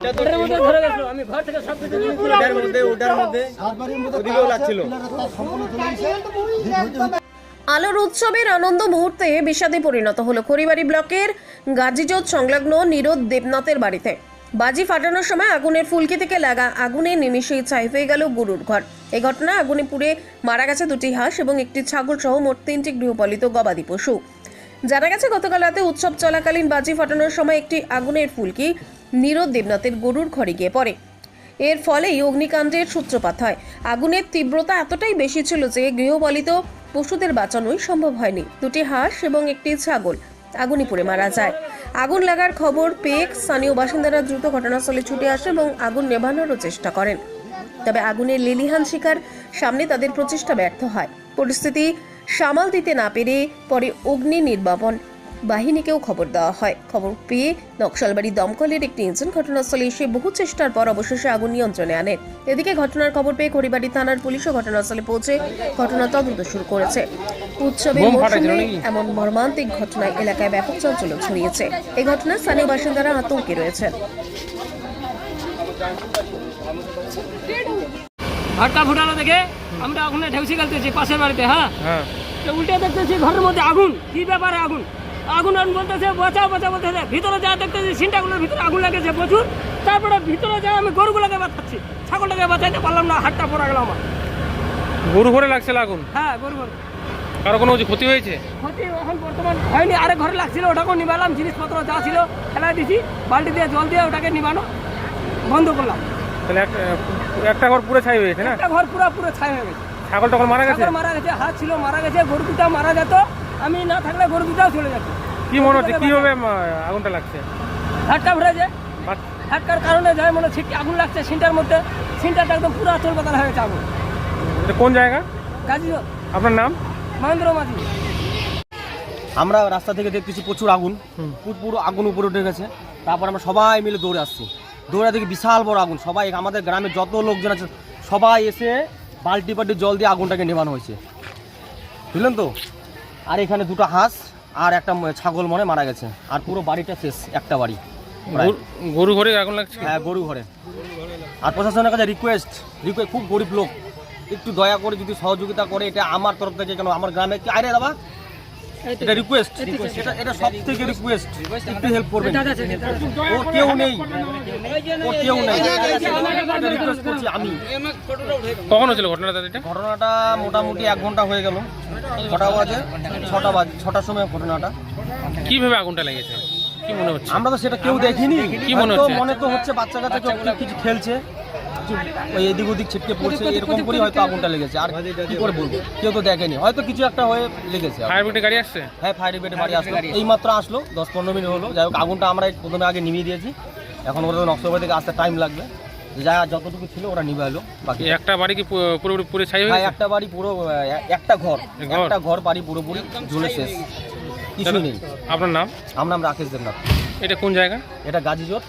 আমি ঘর থেকে সব কিছু ওটার মধ্যে ওটার মধ্যে লাগছিল। আলোর উৎসবের আনন্দ মুহূর্তে বিষাদে পরিণত হলো খড়িবাড়ি ব্লকের গাজীজোত সংলগ্ন নিরোদ দেবনাথের বাড়িতে। বাজি ফাটানোর সময় আগুনের ফুলকি থেকে লাগা আগুনে নিমিশেই ছাই হয়ে গেল গরুর ঘর। এই ঘটনা আগুনে পুড়ে মারা গেছে দুটি হাঁস এবং একটি ছাগল সহ মোট তিনটি গৃহপালিত গবাদি পশু। জানা গেছে গতকাল রাতে উৎসব চলাকালীন বাজি ফাটানোর সময় একটি আগুনের ফুলকি নিরোদ দেবনাথের গরুর ঘরে গিয়ে পড়ে। এর ফলেই অগ্নিকাণ্ডের সূত্রপাত হয়। আগুনের তীব্রতা এতটাই বেশি ছিল যে গৃহপালিত পশুদের বাঁচানোই সম্ভব হয়নি। দুটি হাঁস এবং একটি ছাগল আগুনে পুড়ে মারা যায়। আগুন লাগার খবর পেয়ে স্থানীয় বাসিন্দারা দ্রুত ঘটনাস্থলে ছুটে আসে এবং আগুন নেভানোরও চেষ্টা করেন। তবে আগুনের লেলিহান শিকার সামনে তাদের প্রচেষ্টা ব্যর্থ হয়। পরিস্থিতি সামাল দিতে না পেরে পরে অগ্নি নির্বাপন। বাহিনীকেও খবর দেওয়া হয়। খবর পেয়ে নকশালবাড়ি দমকলের একটি ইঞ্জিন ঘটনাস্থলে এসে বহু চেষ্টার পর অবশেষে আগুন নিয়ন্ত্রণে আনে। এদিকে ঘটনার খবর পেয়ে খড়িবাড়ি থানার পুলিশও ঘটনাস্থলে পৌঁছে ঘটনা তদন্ত শুরু করেছে। উৎসবের নাকি? এমন মর্মান্তিক ঘটনায় এলাকায় ব্যাপক চাঞ্চল্য ছড়িয়েছে। এই ঘটনায় স্থানীয় বাসিন্দারা আতঙ্কে রয়েছেন ঘরটা ফুটানো দেখে আমরা ওখানে ঢেউসি গেলতেছি পাশের বাড়িতে হ্যাঁ? হ্যাঁ। তো উল্টে দেখতেছি ঘরের মধ্যে আগুন। কি ব্যাপারে আগুন? আগুন আগুন বলতেছে বাঁচাও বাঁচাও বলতেছে। ভিতরে যা দেখতেছি সিনটাগুলোর ভিতরে আগুন লেগেছে প্রচুর। তারপরে ভিতরে যা আমি গরুগুলোকে বাঁচাচ্ছি ছাগলটাকে বাঁচাইতে পারলাম না হাতটা পড়া গেল আমার। গরু ঘরে লাগছিল আগুন? হ্যাঁ গরু গরু কারও কোনো ক্ষতি হয়েছে? ক্ষতি এখন বর্তমান হয়নি আরেক ঘরে লাগছিল ওটাকেও নিবালাম জিনিসপত্র যা ছিল ফেলাই দিছি বালতি দিয়ে জল দিয়ে ওটাকে নিবানো বন্ধ করলাম। তাহলে একটা ঘর পুরো ছাই হয়েছে না? একটা ঘর পুরো পুরো ছাই হয়ে গেছে। ছাগল তখন মারা গেছে? মারা গেছে হাত ছিল মারা গেছে গরু দুটা মারা যেত। আমি না থাকলে গরু দুটাও চলে যেত। কি মনে হচ্ছে? কীভাবে আগুনটা লাগছে? ঝাটকা ভরেছে ঝাটকার কারণে যায় মনে হচ্ছে আগুন লাগছে সিনটার মধ্যে? সিনটাটা একদম পুরো আচল বাতাল হয়ে গেছে আগুন। কোন জায়গা? গাজী আপনার নাম? মহেন্দ্র মাঝি। আমরা রাস্তা থেকে দেখতেছি প্রচুর আগুন। পুরো আগুন উপরে উঠে গেছে। তারপর আমরা সবাই মিলে দৌড়ে আসছি। দৌড়ে দেখি বিশাল বড় আগুন। সবাই আমাদের গ্রামের যত লোকজন আছে সবাই এসে বালতি বালতি জল দিয়ে আগুনটাকে নেভানো হয়েছে। বুঝলেন তো? আর এখানে দুটো হাঁস আর একটা ছাগল মনে মারা গেছে। আর পুরো বাড়িটা শেষ একটা বাড়ি। গরু- ঘরে আগুন লাগছে? হ্যাঁ গরু ঘরে। আর প্রশাসনের কাছে রিকোয়েস্ট রিকোয়েস্ট খুব গরিব লোক। একটু দয়া করে যদি সহযোগিতা করে এটা আমার তরফ থেকে কেন আমার গ্রামে কি আরে দাদা এটা রিকোয়েস্ট এটা এটা সব থেকে রিকোয়েস্ট একটু হেল্প করবেন। ও কেউ নেই। ও কেউ নেই। এটা রিকোয়েস্ট করছি আমি। কখন হয়েছিল ঘটনাটা এটা? ঘটনাটা মোটামুটি এক ঘণ্টা হয়ে গেল। ছটা বাজে ছটা বাজে ছটার সময় ঘটনাটা। কীভাবে আগুনটা লেগেছে? কি মনে হচ্ছে? আমরা তো সেটা কেউ দেখিনি। কি মনে হচ্ছে? মনে তো হচ্ছে বাচ্চা কাচ্চা কেউ কিছু- কিছু খেলছে। ওই এদিক ওদিক ছিটকে পড়ছে এরকম করে হয়তো আগুনটা লেগেছে। আর কি করে বলব? কেউ তো দেখেনি। হয়তো কিছু একটা হয়ে লেগেছে। ফায়ার ব্রিগেড গাড়ি আসছে? হ্যাঁ ফায়ার ব্রিগেড বাড়ি আসলো। এই মাত্র আসলো দশ পনেরো মিনিট হলো। যাই হোক আগুনটা আমরা প্রথমে আগে নিভিয়ে দিয়েছি। এখন ওরা নকশাবাড়ি থেকে আসতে টাইম লাগবে। যা যতটুকু ছিল ওরা নিভে এলো বাকি একটা বাড়ি কি পুরোপুরি পুরো ছাই হ্যাঁ হয়েছে একটা বাড়ি পুরো একটা ঘর। ঘর? একটা ঘর বাড়ি পুরোপুরি ঝুলে শেষ। কিছু নেই। আপনার নাম? আমার নাম রাকেশ দেবনাথ। এটা কোন জায়গা? এটা গাজীজোর।